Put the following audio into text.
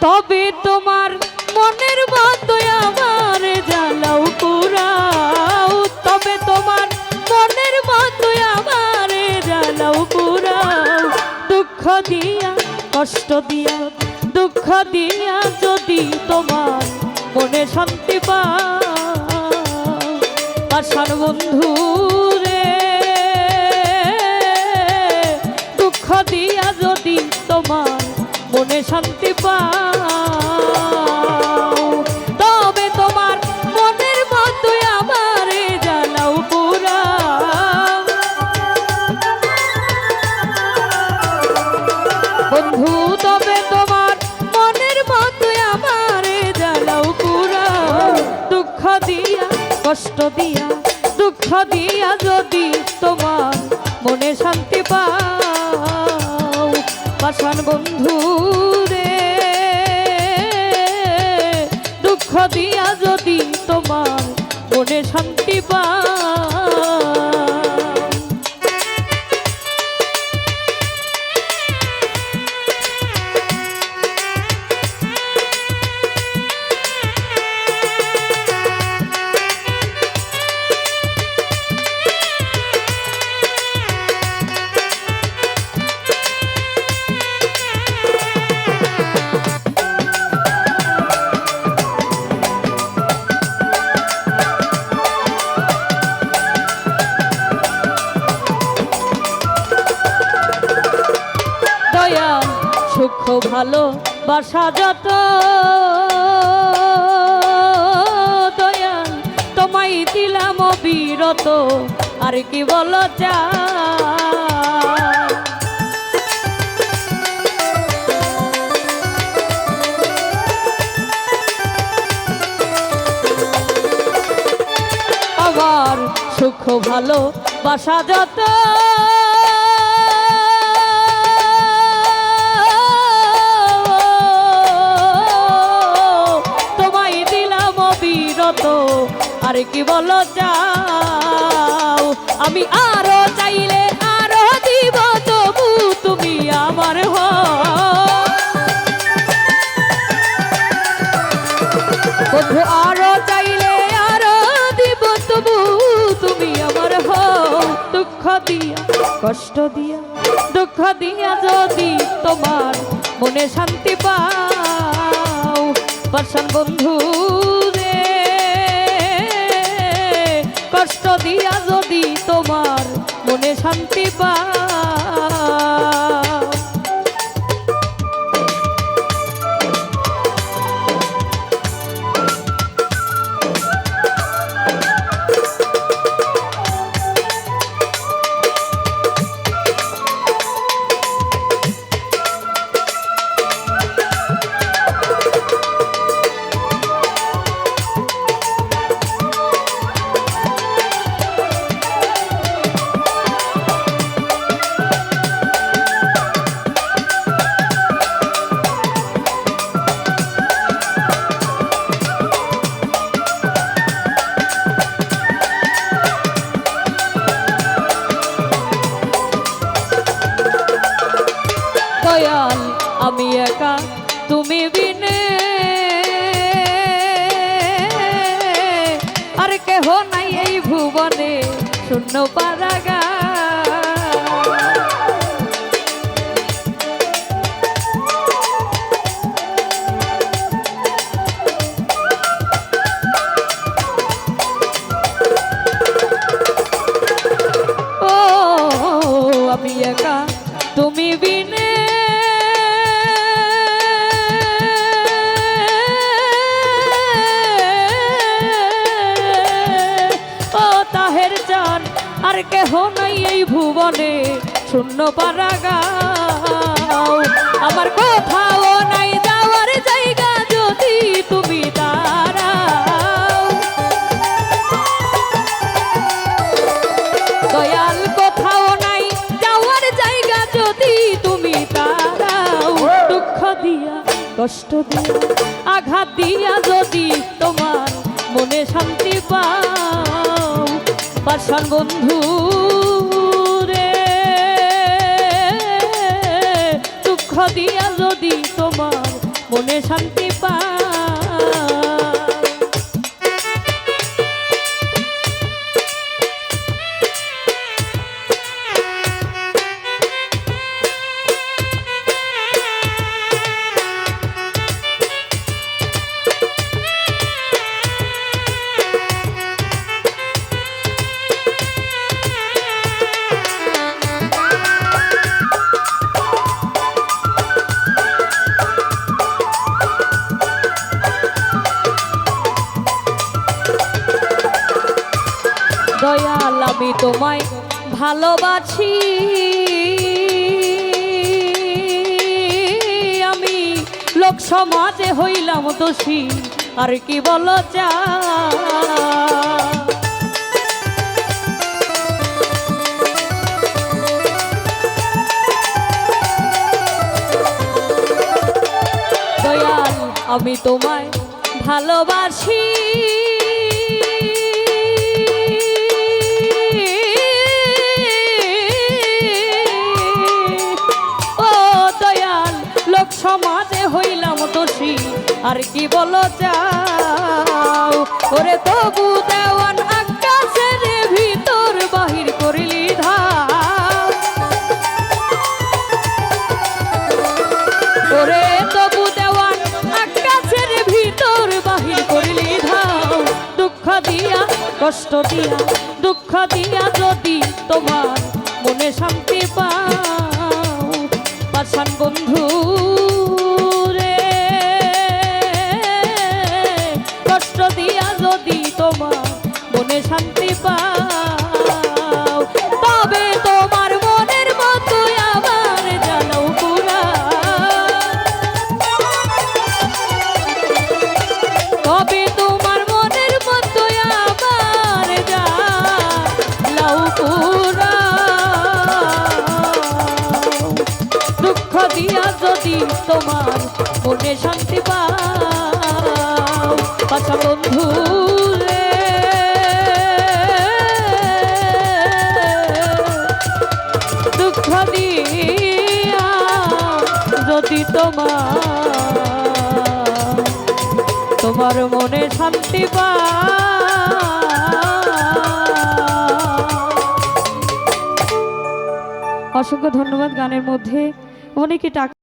তবে তোমার মনের মতো আমার জ্বালাও পুরাও তবে তোমার মনের মতো আমার জ্বালাও পুরাও দুঃখ দিয়া, কষ্ট দিয়া, দুঃখ দিয়া যদি তোমার মনে শান্তি পাশার বন্ধু রে, দুঃখ দিয়া যদি তোমার মনে শান্তি পাও। তবে তোমার আমারে তবে তোমার দুঃখ দিয়া, কষ্ট দিয়া, দুঃখ দিয়া যদি তোমার মনে শান্তি পাও। পাশান বন্ধু রে। দুঃখ দিয়া যদি তোমার মনে শান্তি পাও সুখ ভালো বাসা যত। দয়া তোমায় দিলাম বিরত আর কি বলো চা আমার সুখ ভালো বাসা যত। বিরত আর কি বলো যাও আমি আরও চাইলে আরও দিব, তবু তুমি আমার বন্ধু, আরও চাইলে আরও দিব, তবু তুমি আমার হও। দুঃখ দিয়া, কষ্ট দিয়া, দুঃখ দিয়া যদি তোমার মনে শান্তি পাও। পাশান বন্ধু দিয়া যদি তোমার মনে শান্তি পাও ভুবনে শূন্য পারাগা আর কেহ নাই এই ভুবনে, শূন্য পারাগাও। আমার কোথাও নাই যাওয়ার জায়গা যদি তুমি নাই যাওয়ার জায়গা যদি তুমি দুঃখ দিয়া, কষ্ট দিয়া, আঘাত দিয়া যদি তোমার মনে শান্তি পাও। পাশান বন্ধু রে। দুঃখ দিয়া যদি তোমার মনে শান্তি পা দয়াল, আমি তোমায় ভালোবাসি। আমি লোক সমাজে হইলাম দোষী, আর কি বলো চা? আমি তোমায় ভালোবাসি। আর কি বলো চাও? ওরে তবু দেওয়ান আকাশের ভিতর, বাহির করিলি ওরে তবু ধাও দুঃখ দিয়া, কষ্ট দিয়া, দুঃখ দিয়া যদি তোমার মনে শান্তি পাও। পাশান বন্ধু শান্তি পাও। তবে তোমার মনের মতো আমার জানাও পুরা। তবে তোমার মনের মতো আমার লাউ পুরা। দুঃখ দিয়া যদি তোমার মনে শান্তি পাও পাশা বন্ধু। তোমার। তোমার মনে শান্তি পা। অসংখ্য ধন্যবাদ গানের মধ্যে। অনেকে টাকা